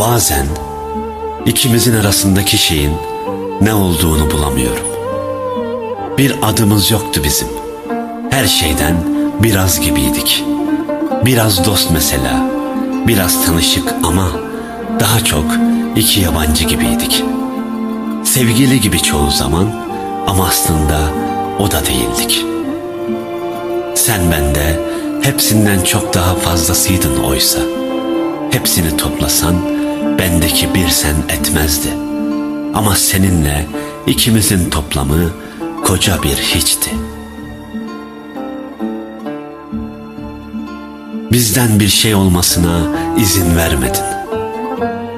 Bazen ikimizin arasındaki şeyin ne olduğunu bulamıyorum. Bir adımız yoktu bizim. Her şeyden biraz gibiydik. Biraz dost mesela, biraz tanışık ama daha çok iki yabancı gibiydik. Sevgili gibi çoğu zaman ama aslında o da değildik. Sen bende hepsinden çok daha fazlasıydın oysa. Hepsini toplasan bendeki bir sen etmezdi. Ama seninle ikimizin toplamı koca bir hiçti. Bizden bir şey olmasına izin vermedin.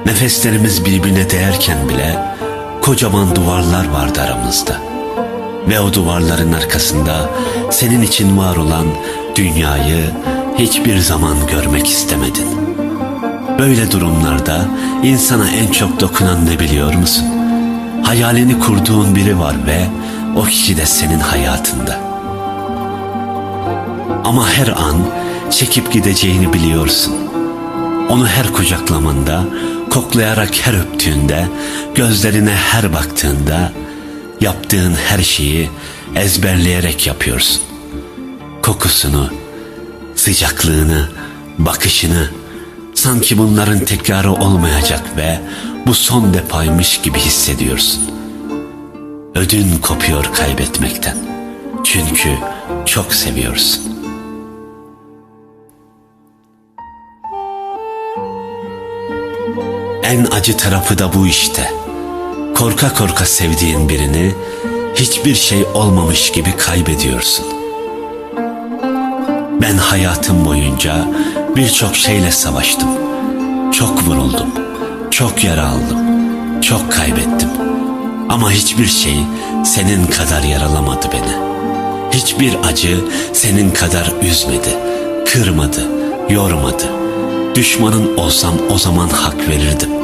Nefeslerimiz birbirine değerken bile kocaman duvarlar vardı aramızda. Ve o duvarların arkasında senin için var olan dünyayı hiçbir zaman görmek istemedin. Böyle durumlarda insana en çok dokunan ne biliyor musun? Hayalini kurduğun biri var ve o kişi de senin hayatında. Ama her an çekip gideceğini biliyorsun. Onu her kucaklamanda, koklayarak her öptüğünde, gözlerine her baktığında, yaptığın her şeyi ezberleyerek yapıyorsun. Kokusunu, sıcaklığını, bakışını, sanki bunların tekrarı olmayacak ve bu son defaymış gibi hissediyorsun. Ödün kopuyor kaybetmekten. Çünkü çok seviyorsun. En acı tarafı da bu işte. Korka korka sevdiğin birini hiçbir şey olmamış gibi kaybediyorsun. Ben hayatım boyunca birçok şeyle savaştım. Çok vuruldum, çok yara aldım, çok kaybettim. Ama hiçbir şey senin kadar yaralamadı beni. Hiçbir acı senin kadar üzmedi, kırmadı, yormadı. Düşmanın olsam o zaman hak verirdim.